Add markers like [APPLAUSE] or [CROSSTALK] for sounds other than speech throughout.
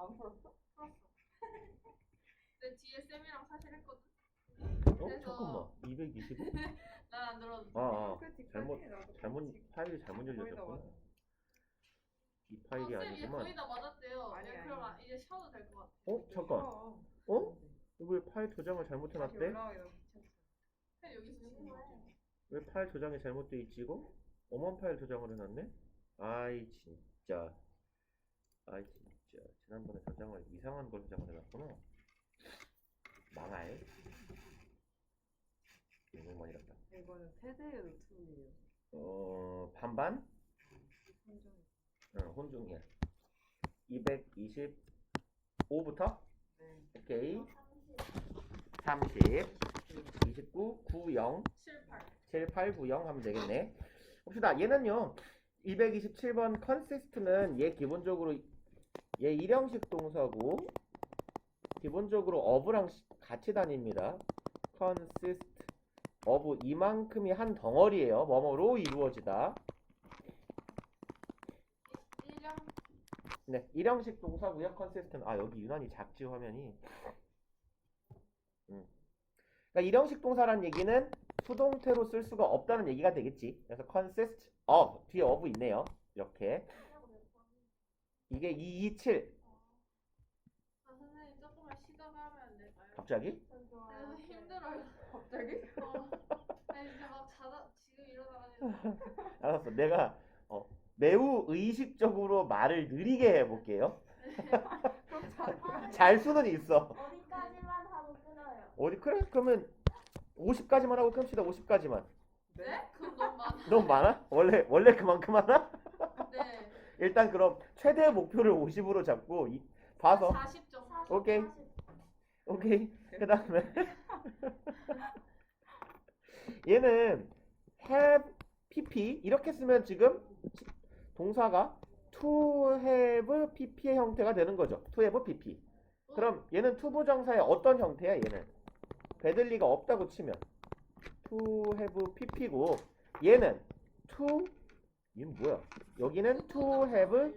안 풀었어? 풀었어. [LAUGHS] 근데 뒤에 쌤이랑 사실 했거든. 어? 그래서- 잠깐만 225? [LAUGHS] 난 안 들었는데. 아, 아 그 잘못 나도 잘못 같이 파일 잘못 거의 다 열렸구나. 이 파일이 어, 쌤 이제 아니구만 거의 다 맞았대요. 아니, 네, 아니. 그럼 아- 이제 쉬어도 될 것 같아. 어? 잠깐 어? 어? 왜 파일 다시 잘못해놨대? 여기서 쉬는. 왜 파일 조장이 잘못돼 있지 이거? 엄한 파일 조장을 해놨네? 아이 진짜 아이 지난번에 저장을 이상한 걸 저장을 해놨구나 망할 많이 났다 이거는 세대의 노트북이에요. 어 반반? 혼종. 응 혼종이야 225부터? 네. 오케이 30 29 90 78. 7890 하면 되겠네. 봅시다. 얘는요. 227번 컨시스트는 얘 기본적으로 얘 일형식 동사고 기본적으로 시- 같이 다닙니다. consist of 이만큼이 한 덩어리예요. 뭐뭐로 이루어지다. 1형 네, 일형식 동사고요. consist는 아 여기 유난히 작지 화면이. 음. 그러니까 일형식 동사란 얘기는 수동태로 쓸 수가 없다는 얘기가 되겠지. 그래서 consist of 뒤에 of 있네요. 이렇게 이게 227 아, 선생님 조금만 쉬다가 하면 안 될까요? 갑자기? 아, 힘들어요. 갑자기? 어. 아니 진짜 막 자다 지금 일어나가지고. [LAUGHS] 알았어. 내가 어, 매우 의식적으로 말을 느리게 해볼게요. 그럼 자, [LAUGHS] [LAUGHS] 잘 수는 있어. 어디까지만 하고 끊어요. 어디 그래? 그러면 50까지만 하고 끊읍시다. 50까지만. 네? 그럼 너무 많아. 너무 많아? 원래 원래 그만큼 하나? 네. 일단 그럼 최대 목표를 50으로 잡고 이, 봐서 40 정도. 오케이. 오케이 그 다음에 [LAUGHS] 얘는 have pp 이렇게 쓰면 지금 동사가 to have pp의 형태가 되는 거죠 to have pp 그럼 얘는 투부정사의 어떤 형태야 얘는 베들리가 없다고 치면 to have pp고 얘는 to 얘는 뭐야 여기는 to have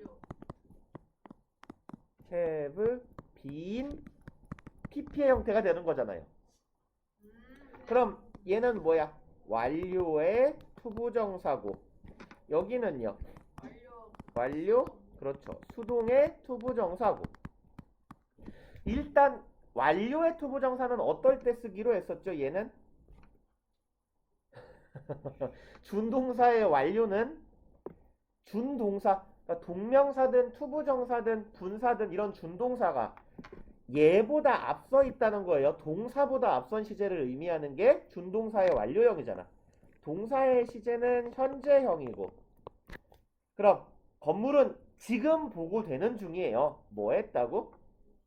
have been pp의 형태가 되는 거잖아요. 음. 그럼 얘는 뭐야? 완료의 투부정사고 여기는요. 완료 그렇죠. 수동의 투부정사고 일단 완료의 투부정사는 어떨 때 쓰기로 했었죠? 얘는 [LAUGHS] 준동사의 완료는 준동사 그러니까 동명사든 투부정사든 분사든 이런 준동사가 얘보다 앞서 있다는 거예요. 동사보다 앞선 시제를 의미하는 게 준동사의 완료형이잖아. 동사의 시제는 현재형이고. 그럼 건물은 지금 보고 되는 중이에요. 뭐 했다고?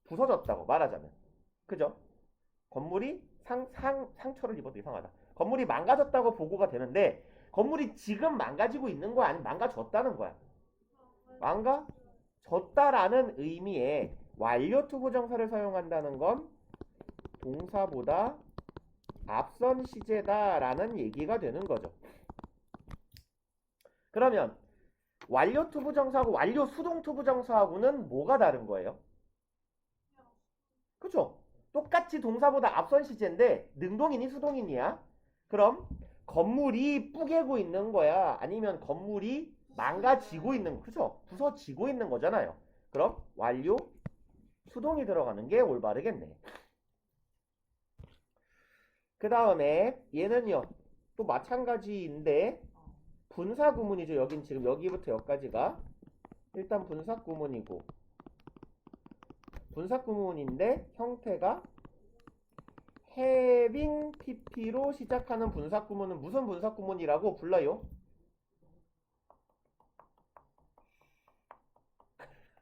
부서졌다고 말하자면. 그죠? 건물이 상, 상, 상처를 입어도 이상하다. 건물이 망가졌다고 보고가 되는데 건물이 지금 망가지고 있는 거야? 아니면 망가졌다는 거야? 망가졌다라는 의미의 완료 투부정사를 사용한다는 건 동사보다 앞선 시제다라는 얘기가 되는 거죠. 그러면 완료 투부정사하고 완료 수동 투부정사하고는 뭐가 다른 거예요? 그죠? 똑같이 동사보다 앞선 시제인데 능동이니 수동이니야? 그럼 건물이 뿌개고 있는 거야? 아니면 건물이 망가지고 있는 그죠? 부서지고 있는 거잖아요. 그럼 완료 수동이 들어가는 게 올바르겠네. 그 다음에 얘는요. 또 마찬가지인데 분사 구문이죠. 여긴 지금 여기부터 여기까지가 일단 분사 구문이고 분사 구문인데 형태가 having pp로 시작하는 분사 구문은 무슨 분사 구문이라고 불러요?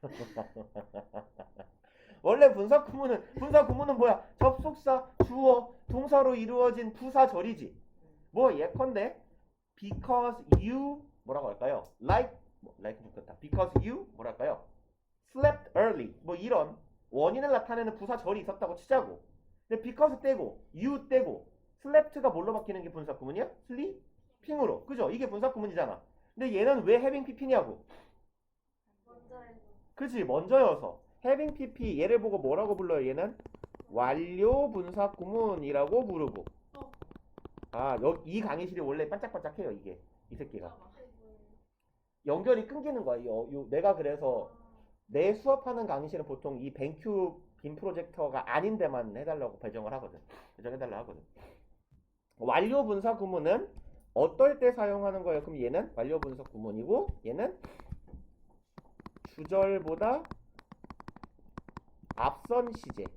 [LAUGHS] 원래 분사 구문은 분사 구문은 뭐야? 접속사, 주어, 동사로 이루어진 부사절이지. 뭐 예컨대 because you 뭐라고 할까요? like 뭐, like 좋겠다. because you 뭐랄까요? slept early 뭐 이런 원인을 나타내는 부사절이 있었다고 치자고. 근데 because 떼고 you 떼고 slept가 뭘로 바뀌는 게 분사 구문이야? sleeping으로. 그죠? 이게 분사 구문이잖아. 근데 얘는 왜 having pp냐고. 그지 먼저여서 having pp 얘를 보고 뭐라고 불러요? 얘는 완료 분사 구문이라고 부르고. 어. 아, 여, 이 강의실이 원래 반짝반짝해요, 이게. 이 새끼가. 연결이 끊기는 거야. 요, 요, 내가 그래서 내 수업하는 강의실은 보통 이 뱅큐 빔 프로젝터가 아닌 데만 해달라고 배정을 하거든. 배정해달라 하거든. 완료 분사 구문은 어떨 때 사용하는 거예요? 그럼 얘는 완료 분사 구문이고 얘는 주절보다 앞선 시제를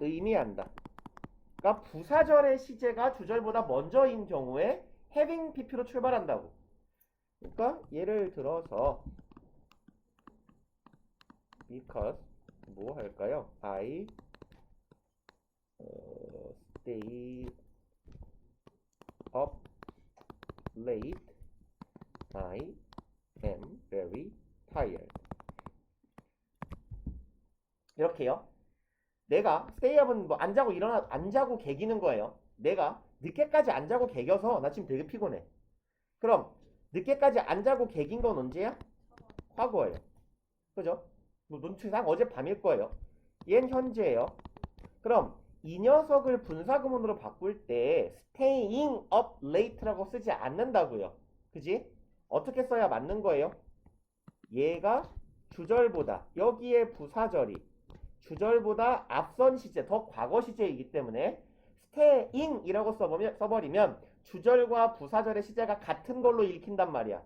의미한다. 그러니까 부사절의 시제가 주절보다 먼저인 경우에 having pp로 출발한다고. 그러니까 예를 들어서 because 뭐 할까요? I 어, stay up late. I am very tired. 이렇게요. 내가 stay up은 뭐 안 자고 일어나 안 자고 개기는 거예요. 내가 늦게까지 안 자고 개겨서 나 지금 되게 피곤해. 그럼 늦게까지 안 자고 개긴 건 언제야? 과거예요. 그죠? 뭐 눈치상 어젯밤일 거예요. 얜 현재예요. 그럼 이 녀석을 분사구문으로 바꿀 때 staying up late라고 쓰지 않는다고요. 그지? 어떻게 써야 맞는 거예요? 얘가 주절보다 여기에 부사절이 주절보다 앞선 시제, 더 과거 시제이기 때문에 staying이라고 써보면, 써버리면 주절과 부사절의 시제가 같은 걸로 읽힌단 말이야.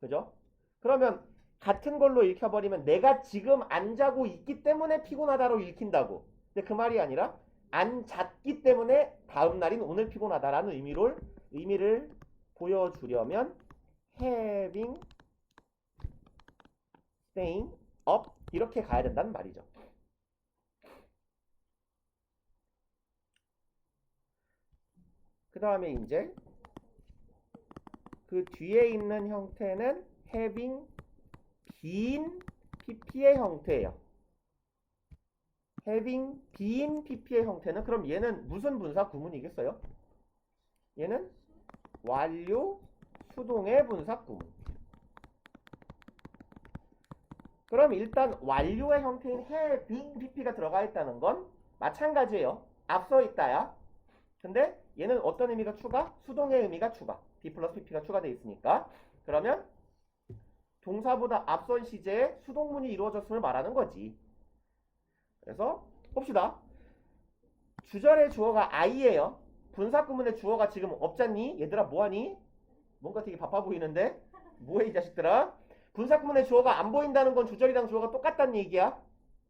그죠? 그러면 같은 걸로 읽혀버리면 내가 지금 안 자고 있기 때문에 피곤하다로 읽힌다고. 근데 그 말이 아니라 안 잤기 때문에 다음 날인 오늘 피곤하다라는 의미를 의미를 보여주려면 having staying up 이렇게 가야 된다는 말이죠. 그 다음에 이제 그 뒤에 있는 형태는 having been pp의 형태예요. having been pp의 형태는 그럼 얘는 무슨 분사 구문이겠어요? 얘는 완료 수동의 분사 구문. 그럼 일단 완료의 형태인 having pp가 들어가 있다는 건 마찬가지예요. 앞서 있다야. 근데 얘는 어떤 의미가 추가? 수동의 의미가 추가. b 플러스 pp가 추가되어 있으니까. 그러면 동사보다 앞선 시제에 수동문이 이루어졌음을 말하는 거지. 그래서 봅시다. 주절의 주어가 I예요. 분사구문의 주어가 지금 없잖니? 얘들아 뭐하니? 뭔가 되게 바빠 보이는데? 뭐해 이 자식들아? 분사구문의 주어가 안 보인다는 건 주절이랑 주어가 똑같다는 얘기야.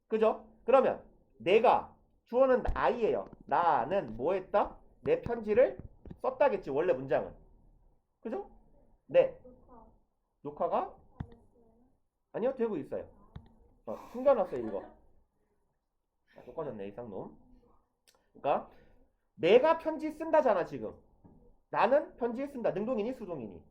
그죠? 그러면 내가 주어는 I예요. 나는 뭐 했다? 내 편지를 썼다겠지 원래 문장은. 그죠? 네. 녹화 가 아니요 되고 있어요. 어, 숨겨놨어요 이거. 아, 또 꺼졌네 이상놈. 그러니까 내가 편지 쓴다잖아 지금. 나는 편지 쓴다. 능동이니 수동이니?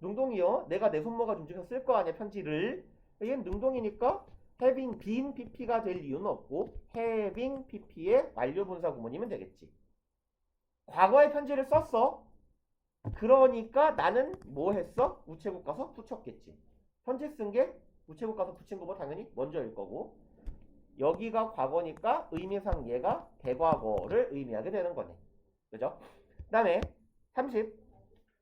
능동이요. 내가 내 손모가 움직여서 쓸 거 아니야 편지를. 얘는 능동이니까 having been pp가 될 이유는 없고 having pp의 완료 분사 구문이면 되겠지. 과거에 편지를 썼어. 그러니까 나는 뭐 했어? 우체국 가서 붙였겠지. 편지 쓴게 우체국 가서 붙인 거뭐 당연히 먼저일 거고 여기가 과거니까 의미상 얘가 대과거를 의미하게 되는 거네. 그죠? 그 다음에 30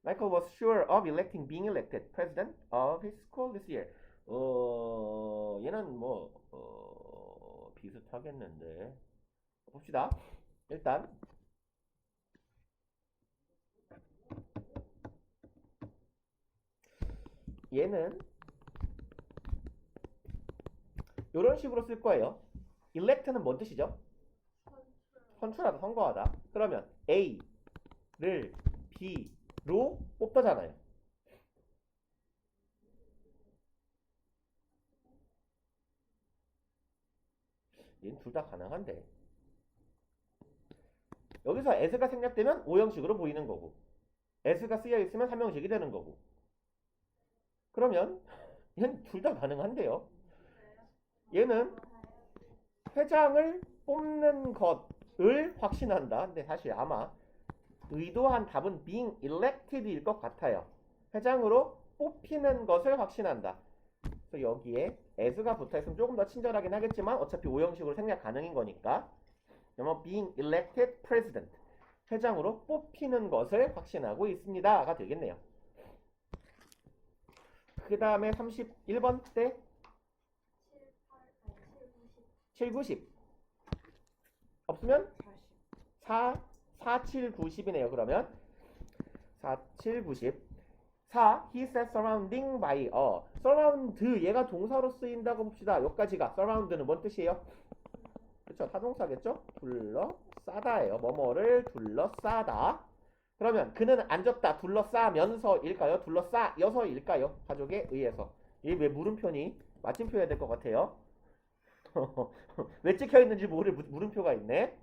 Michael was sure of electing being elected president of his school this year. 어, 얘는 뭐 어, 비슷하겠는데 봅시다. 일단 얘는 이런 식으로 쓸 거예요. elect는 뭔 뜻이죠? 선출하다, 선거하다. 그러면 A를 B로 뽑다잖아요. 얘는 둘 다 가능한데. 여기서 as가 생략되면 오형식으로 보이는 거고, as가 쓰여 있으면 삼형식이 되는 거고. 그러면 얘는 둘 다 가능한데요. 얘는 회장을 뽑는 것을 확신한다. 근데 사실 아마 의도한 답은 being elected일 것 같아요. 회장으로 뽑히는 것을 확신한다. 그래서 여기에 as가 붙어있으면 조금 더 친절하긴 하겠지만 어차피 오형식으로 생략 가능인 거니까 그러면 being elected president 회장으로 뽑히는 것을 확신하고 있습니다가 되겠네요. 그 다음에 31번 때 7, 90 없으면 4, 4, 7, 90이네요. 그러면 4, 7, 90 4. He said surrounding by a surround 얘가 동사로 쓰인다고 봅시다. 여기까지가 surround는 뭔 뜻이에요? 그렇죠. 타동사겠죠? 둘러싸다예요. 뭐뭐를 둘러싸다. 그러면 그는 앉았다. 둘러싸면서일까요? 둘러싸여서일까요? 가족에 의해서. 이게 왜 물음표니? 마침표 해야 될 것 같아요. [LAUGHS] 왜 찍혀 있는지 모를 무- 물음표가 있네.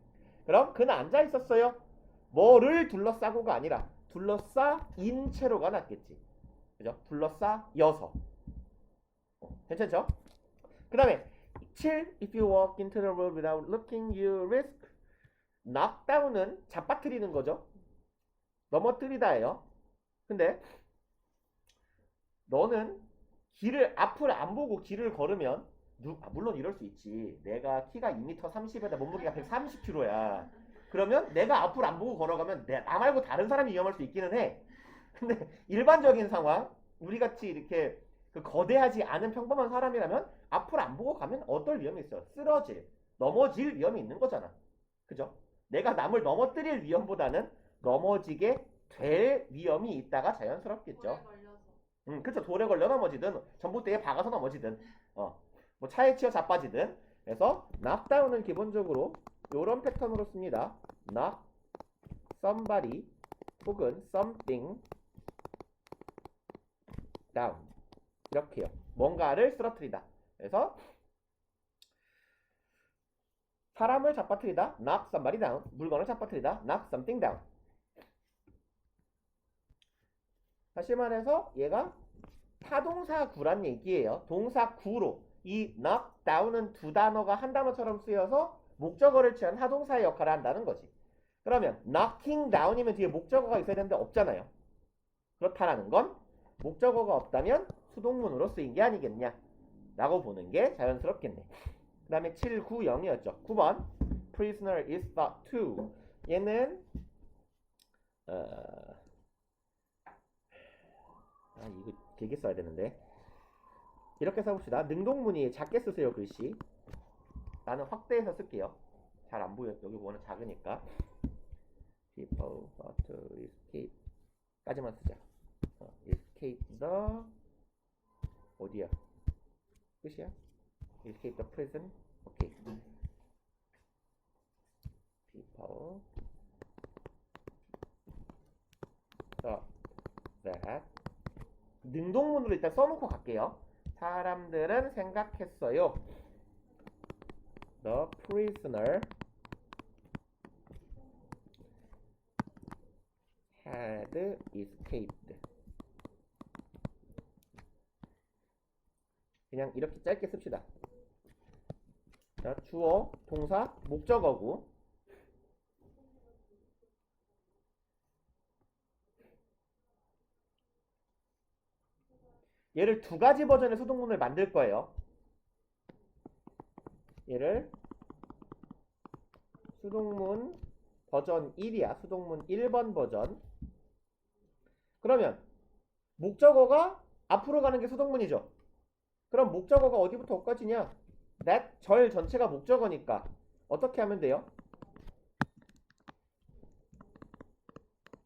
그럼 그는 앉아 있었어요. 뭐를 둘러싸고가 아니라 둘러싸인 채로가 낫겠지. 그죠? 둘러싸 여서. 어, 괜찮죠? 그 다음에 7. If you walk into the road without looking, you risk. knockdown은 잡아뜨리는 거죠. 넘어뜨리다예요. 근데 너는 길을 앞을 안 보고 길을 걸으면 누, 아, 물론 이럴 수 있지. 내가 키가 2m 30에다 몸무게가 130kg야. 그러면 내가 앞을 안 보고 걸어가면 내, 나 말고 다른 사람이 위험할 수 있기는 해. 근데 일반적인 상황, 우리 같이 이렇게 그 거대하지 않은 평범한 사람이라면 앞을 안 보고 가면 어떨 위험이 있어? 쓰러질, 넘어질 위험이 있는 거잖아. 그죠? 내가 남을 넘어뜨릴 위험보다는 넘어지게 될 위험이 있다가 자연스럽겠죠. 걸려서. 음, 그쵸. 돌에 걸려 넘어지든, 전봇대에 박아서 넘어지든, 어, 뭐 차에 치여 자빠지든. 그래서, knockdown은 기본적으로 요런 패턴으로 씁니다. knock somebody 혹은 something down. 이렇게요. 뭔가를 쓰러뜨리다. 그래서, 사람을 잡아뜨리다, knock somebody down. 물건을 잡아뜨리다, knock something down. 다시 말해서 얘가 타동사 구란 얘기예요. 동사 구로 이 knock down은 두 단어가 한 단어처럼 쓰여서 목적어를 취한 하동사의 역할을 한다는 거지. 그러면 knocking down이면 뒤에 목적어가 있어야 되는데 없잖아요. 그렇다라는 건 목적어가 없다면 수동문으로 쓰인 게 아니겠냐 라고 보는 게 자연스럽겠네. 그 다음에 7, 9, 0이었죠. 9번 prisoner is thought to 얘는 어... 아 이거 길게 써야 되는데 이렇게 써봅시다. 능동문이 작게 쓰세요 글씨. 나는 확대해서 쓸게요. 잘 안 보여. 여기 워낙 작으니까. People thought to escape 까지만 쓰자. 어, escape the 어디야? 끝이야? escape the prison? 오케이. People. thought that. 능동문으로 일단 써놓고 갈게요. 사람들은 생각했어요. The prisoner had escaped. 그냥 이렇게 짧게 씁시다. 자, 주어, 동사, 목적어고. 얘를 두 가지 버전의 수동문을 만들 거예요. 얘를 수동문 버전 1이야. 수동문 1번 버전. 그러면 목적어가 앞으로 가는 게 수동문이죠. 그럼 목적어가 어디부터 어디까지냐? that 절 전체가 목적어니까 어떻게 하면 돼요?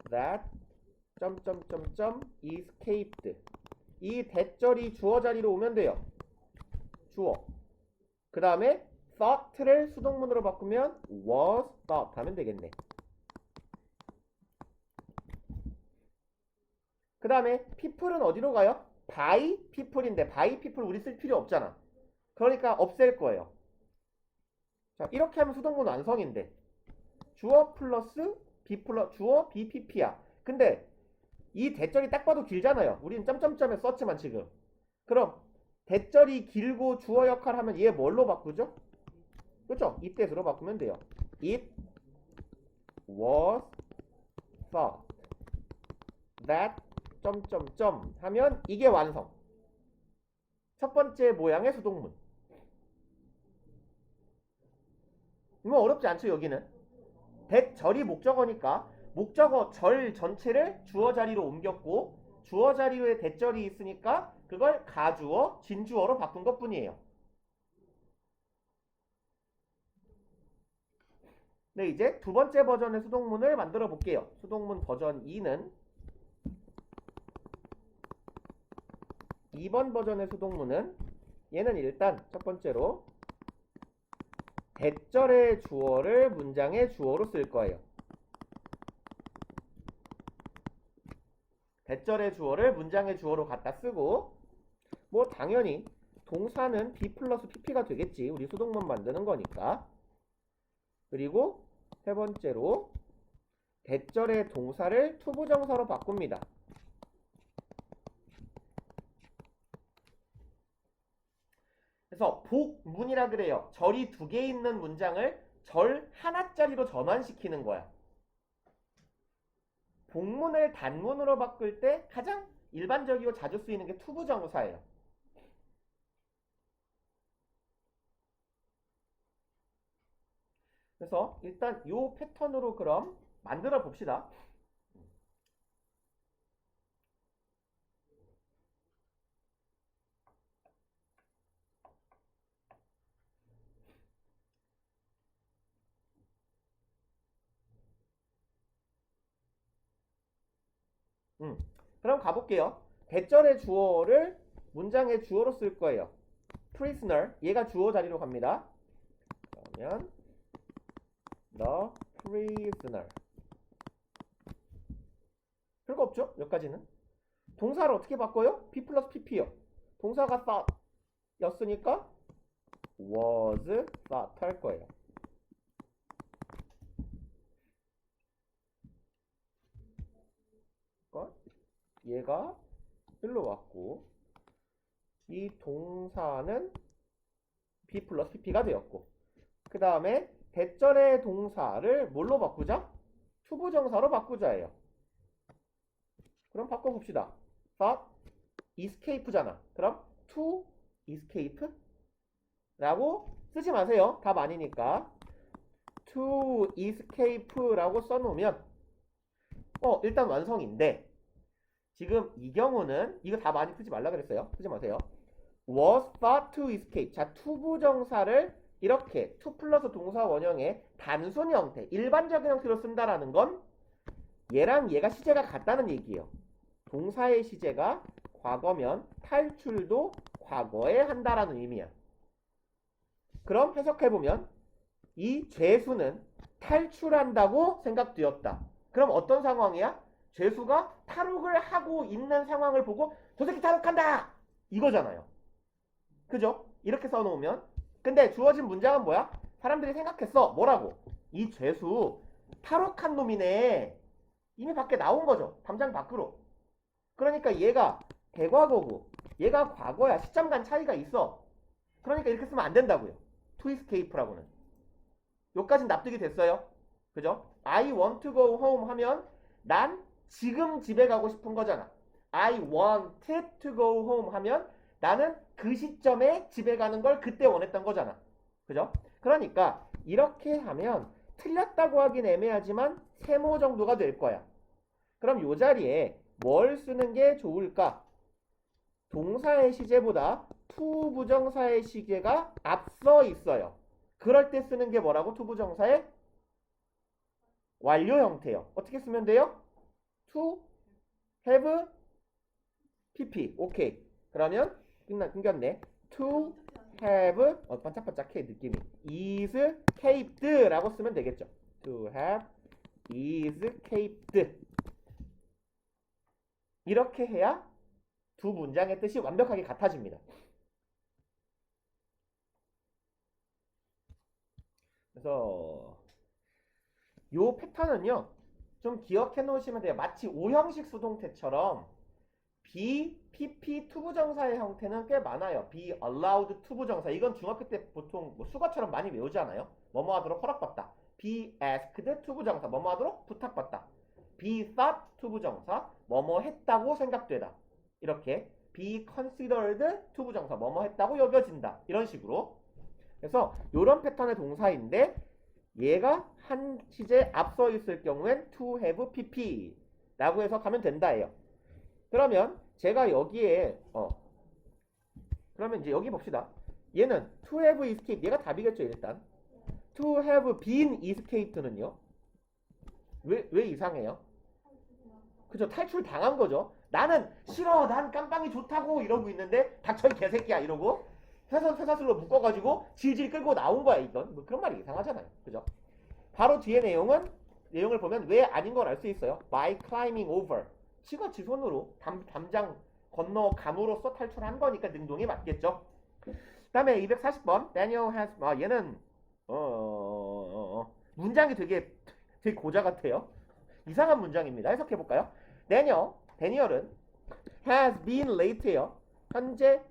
that 점점점점 escaped 이 대절이 주어 자리로 오면 돼요. 주어. 그 다음에 thought를 수동문으로 바꾸면 was thought 하면 되겠네. 그 다음에 people은 어디로 가요? by people인데 by people 우리 쓸 필요 없잖아. 그러니까 없앨 거예요. 자 이렇게 하면 수동문 완성인데 주어 플러스 be 플러 주어 BPP야. 근데 이 대절이 딱 봐도 길잖아요. 우리는 점점점에 썼지만 지금. 그럼 대절이 길고 주어 역할 하면 얘 뭘로 바꾸죠? 그죠? 이때으로 바꾸면 돼요. It was thought that 점점점 하면 이게 완성. 첫 번째 모양의 수동문. 뭐 어렵지 않죠 여기는. 대절이 목적어니까 목적어 절 전체를 주어 자리로 옮겼고 주어 자리에 대절이 있으니까 그걸 가주어, 진주어로 바꾼 것 뿐이에요. 네, 이제 두 번째 버전의 수동문을 만들어 볼게요. 수동문 버전 2는 2번 버전의 수동문은 얘는 일단 첫 번째로 대절의 주어를 문장의 주어로 쓸 거예요. 대절의 주어를 문장의 주어로 갖다 쓰고 뭐 당연히 동사는 B 플러스 PP가 되겠지. 우리 수동문 만드는 거니까. 그리고 세 번째로 대절의 동사를 투부정사로 바꿉니다. 그래서 복문이라 그래요. 절이 두 개 있는 문장을 절 하나짜리로 전환시키는 거야. 복문을 단문으로 바꿀 때 가장 일반적이고 자주 쓰이는 게 투부정사예요. 그래서 일단 이 패턴으로 그럼 만들어 봅시다. 음, 그럼 가볼게요. 대절의 주어를 문장의 주어로 쓸 거예요. prisoner, 얘가 주어 자리로 갑니다. 그러면 the prisoner. 별거 없죠? 여기까지는. 동사를 어떻게 바꿔요? P 플러스 PP요. 동사가 였으니까 was thought 할 거예요. 그러니까 얘가 일로 왔고 이 동사는 B 플러스 PP가 되었고 그 다음에 대절의 동사를 뭘로 바꾸자? 투부정사로 바꾸자예요. 그럼 바꿔봅시다. thought escape잖아. 그럼 to escape 라고 쓰지 마세요. 답 아니니까. to escape라고 써놓으면 어 일단 완성인데 지금 이 경우는 이거 다 많이 쓰지 말라 그랬어요. 쓰지 마세요. was thought to escape. 자, 투부정사를 이렇게 to 플러스 동사 원형의 단순 형태, 일반적인 형태로 쓴다라는 건 얘랑 얘가 시제가 같다는 얘기예요. 동사의 시제가 과거면 탈출도 과거에 한다라는 의미야. 그럼 해석해보면 이 죄수는 탈출한다고 생각되었다. 그럼 어떤 상황이야? 죄수가 탈옥을 하고 있는 상황을 보고 저 새끼 탈옥한다! 이거잖아요. 그죠? 이렇게 써놓으면 근데 주어진 문장은 뭐야? 사람들이 생각했어. 뭐라고? 이 죄수 탈옥한 놈이네. 이미 밖에 나온 거죠. 담장 밖으로. 그러니까 얘가 대과거고 얘가 과거야. 시점 간 차이가 있어. 그러니까 이렇게 쓰면 안 된다고요. escape라고는. 여기까진 납득이 됐어요. 그죠? I want to go home 하면 난 지금 집에 가고 싶은 거잖아. I wanted to go home 하면 나는 그 시점에 집에 가는 걸 그때 원했던 거잖아. 그죠? 그러니까 이렇게 하면 틀렸다고 하긴 애매하지만 세모 정도가 될 거야. 그럼 요 자리에 뭘 쓰는 게 좋을까? 동사의 시제보다 투부정사의 시제가 앞서 있어요. 그럴 때 쓰는 게 뭐라고? 투부정사의 완료 형태요. 어떻게 쓰면 돼요? To have pp. 오케이. 그러면 끝나 끊겼네. to have 어 반짝반짝해 느낌이 is caped라고 쓰면 되겠죠. to have is caped 이렇게 해야 두 문장의 뜻이 완벽하게 같아집니다. 그래서 요 패턴은요 좀 기억해 놓으시면 돼요. 마치 오형식 수동태처럼 be, pp 투부정사의 형태는 꽤 많아요. be allowed 투부정사. 이건 중학교 때 보통 뭐 수가처럼 많이 외우지 않아요? 뭐뭐 하도록 허락받다. be asked 투부정사. 뭐뭐 하도록 부탁받다. be thought 투부정사 뭐뭐 했다고 생각되다. 이렇게 be considered 투부정사 뭐뭐 했다고 여겨진다. 이런 식으로. 그래서 이런 패턴의 동사인데 얘가 한 시제 앞서 있을 경우엔 to have pp 라고 해서 가면 된다예요. 그러면 제가 여기에 어 그러면 이제 여기 봅시다. 얘는 to have escaped 얘가 답이겠죠 일단. to have been escaped는요. 왜 왜 이상해요? 그죠 탈출 당한 거죠. 나는 싫어 난 깜빵이 좋다고 이러고 있는데 닥쳐 이 개새끼야 이러고 회사 회사슬로 묶어가지고 질질 끌고 나온 거야 이건 뭐 그런 말이 이상하잖아요. 그죠? 바로 뒤에 내용은 내용을 보면 왜 아닌 걸 알 수 있어요. by climbing over 지가 지 손으로 담, 담장 건너 감으로써 탈출한 거니까 능동이 맞겠죠. 그 다음에 240번 Daniel has 아 얘는 어, 어, 어, 어. 문장이 되게 되게 고자 같아요. 이상한 문장입니다. 해석해 볼까요? Daniel 데니얼은 has been late예요. 현재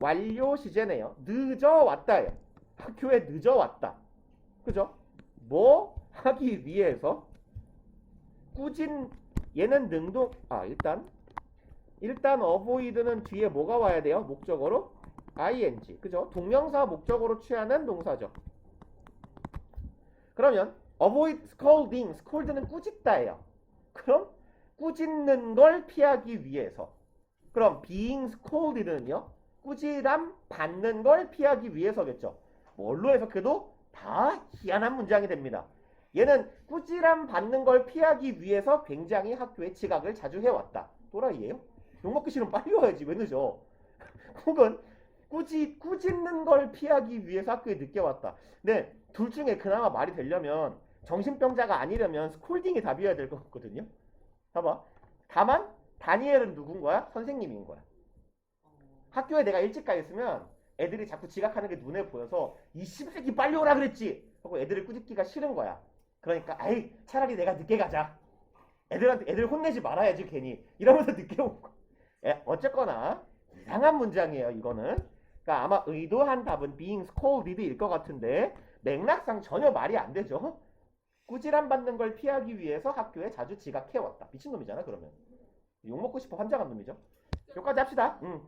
완료 시제네요. 늦어 왔다예요. 학교에 늦어 왔다. 그죠? 뭐 하기 위해서 꾸진 얘는 능동 아 일단 일단 avoid는 뒤에 뭐가 와야 돼요? 목적어로 ing 그죠? 동명사 목적어로 취하는 동사죠. 그러면 avoid scolding scold는 꾸짖다예요. 그럼 꾸짖는 걸 피하기 위해서 그럼 being scolded는요 꾸지람 받는 걸 피하기 위해서겠죠. 뭘로 해석해도 다 희한한 문장이 됩니다. 얘는 꾸지람 받는 걸 피하기 위해서 굉장히 학교에 지각을 자주 해왔다. 또라이예요? 욕먹기 싫으면 빨리 와야지 왜 늦어? [LAUGHS] 혹은 꾸지 꾸짖는 걸 피하기 위해서 학교에 늦게 왔다. 근데 둘 중에 그나마 말이 되려면 정신병자가 아니려면 스콜딩이 답이어야 될 것 같거든요. 봐봐. 다만 다니엘은 누군 거야? 선생님인 거야. 학교에 내가 일찍 가 있으면 애들이 자꾸 지각하는 게 눈에 보여서 이 씹새끼 빨리 오라 그랬지 하고 애들을 꾸짖기가 싫은 거야. 그러니까 아이 차라리 내가 늦게 가자. 애들한테 애들 혼내지 말아야지 괜히 이러면서 [LAUGHS] 늦게 온 거. 예, 어쨌거나 이상한 문장이에요 이거는. 그러니까 아마 의도한 답은 being scolded일 것 같은데 맥락상 전혀 말이 안 되죠. 꾸지람 받는 걸 피하기 위해서 학교에 자주 지각해왔다. 미친놈이잖아 그러면. 욕먹고 싶어 환장한 놈이죠. 여기까지 합시다. 응.